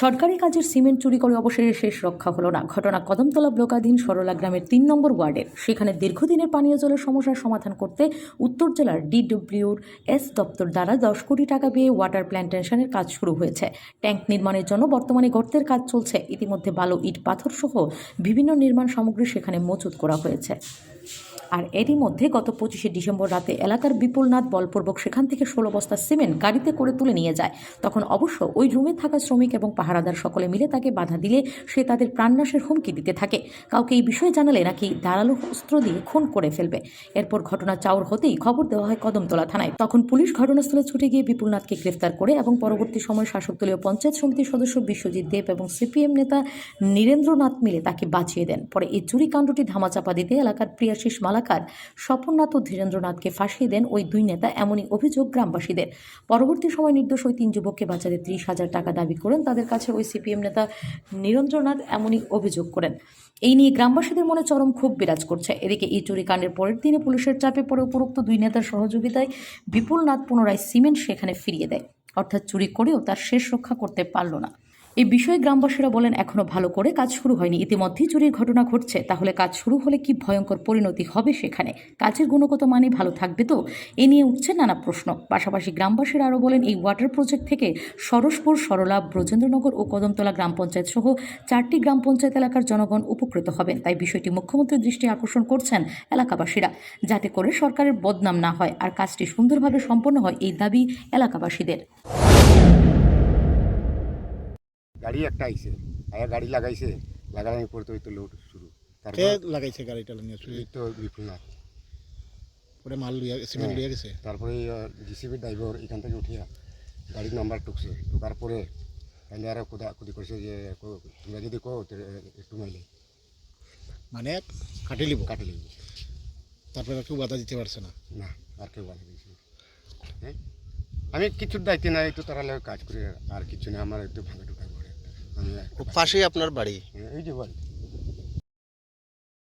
সরকারি কাজের সিমেন্ট চুরি করে অবশেষে শেষ রক্ষা হলো না। ঘটনা কদমতলা ব্লকাধীন সরলা গ্রামের তিন নম্বর ওয়ার্ডের। সেখানে দীর্ঘদিনের পানীয় জলের সমস্যার সমাধান করতে উত্তর জেলার ডিডব্লিউর এস দপ্তর দ্বারা দশ কোটি টাকা পেয়ে ওয়াটার প্ল্যান্টেশনের কাজ শুরু হয়েছে। ট্যাঙ্ক নির্মাণের জন্য বর্তমানে গর্তের কাজ চলছে। ইতিমধ্যে বালো, ইট পাথর সহ বিভিন্ন নির্মাণ সামগ্রী সেখানে মজুত করা হয়েছে। আর এরই মধ্যে গত পঁচিশে ডিসেম্বর রাতে এলাকার বিপুলনাথ বলপূর্বক সেখান থেকে ষোলো বস্তা সিমেন্ট গাড়িতে করে তুলে নিয়ে যায়। তখন অবশ্য ওই রুমে থাকা শ্রমিক এবং পাহারাদার সকলে মিলে তাকে বাধা দিলে সে তাদের প্রাণনাশের হুমকি দিতে থাকে। কাউকে এই বিষয়ে জানালে নাকি ধারালো অস্ত্র দিয়ে খুন করে ফেলবে। এরপর ঘটনা চাউর হতেই খবর দেওয়া হয় কদমতলা থানায়। তখন পুলিশ ঘটনাস্থলে ছুটে গিয়ে বিপুলনাথকে গ্রেফতার করে এবং পরবর্তী সময় শাসক দলীয় পঞ্চায়েত সমিতির সদস্য বিশ্বজিৎ দেব এবং সিপিএম নেতা নীরেন্দ্রনাথ মিলে তাকে বাঁচিয়ে দেন। পরে এই চুরি কাণ্ডটি ধামাচাপা দিতে এলাকার প্রিয়াশিস মালাকার স্বপননাথ ও ধীরেন্দ্রনাথকে ফাঁসিয়ে দেন ওই দুই নেতা, এমনই অভিযোগ গ্রামবাসীদের। পরবর্তী সময় নির্দোষ ওই তিন যুবককে বাঁচাতে ত্রিশ হাজার টাকা দাবি করেন। তাদের কাছে ওই সিপিএম নেতা নীরেন্দ্রনাথ এমনই অভিযোগ করেন। এই নিয়ে গ্রামবাসীদের মনে চরম ক্ষোভ বিরাজ করছে। এদিকে এই চুরি চুরিকাণ্ডের পরের দিনে পুলিশের চাপে পড়ে উপরোক্ত দুই নেতার সহযোগিতায় বিপুলনাথ পুনরায় সিমেন্ট সেখানে ফিরিয়ে দেয়। অর্থাৎ চুরি করেও তার শেষ রক্ষা করতে পারল না। এই বিষয়ে গ্রামবাসীরা বলেন, এখনও ভালো করে কাজ শুরু হয়নি। ইতিমধ্যেই চুরির ঘটনা ঘটছে। তাহলে কাজ শুরু হলে কি ভয়ঙ্কর পরিণতি হবে সেখানে? কাজের গুণগত মানে ভালো থাকবে তো? এ নিয়ে উঠছে নানা প্রশ্ন। পাশাপাশি গ্রামবাসীরা আরও বলেন, এই ওয়াটার প্রজেক্ট থেকে সরসপুর সরলা, ব্রজেন্দ্রনগর ও কদমতলা গ্রাম পঞ্চায়েত সহ চারটি গ্রাম পঞ্চায়েত এলাকার জনগণ উপকৃত হবেন। তাই বিষয়টি মুখ্যমন্ত্রীর দৃষ্টি আকর্ষণ করছেন এলাকাবাসীরা। যাতে করে সরকারের বদনাম না হয় আর কাজটি সুন্দরভাবে সম্পন্ন হয়, এই দাবি এলাকাবাসীদের। গাড়ি একটা আইছে আয়া গাড়ি লাগাইছে লাগানোর পর তো ওই তো লোড শুরু। কে লাগাইছে গাড়িটা নিয়ে? এই তো বিপুলনাথ পরে মাল লইয়া সিমেন্ট হ্যাঁ। লইয়া গেছে? তারপরে জিসিবির ড্রাইভার এখান থেকে উঠিয়া গাড়ির নাম্বার টুকছে ঢোকার পরে তাহলে আর কোদা কুদি করছে যে তোমরা যদি কো একটু মাইলে। মানে কাটি লিব? কাটে লিখবি তারপরে কেউ বাধা দিতে পারছে না? না আর কেউ বাধা দিয়েছে হ্যাঁ? আমি কিছুর দায়িত্ব নাই একটু তারা কাজ করি আর কিছু না আমার একটু ভাঙা ও পাশেই আপনার বাড়ি? এই যে বাড়ি।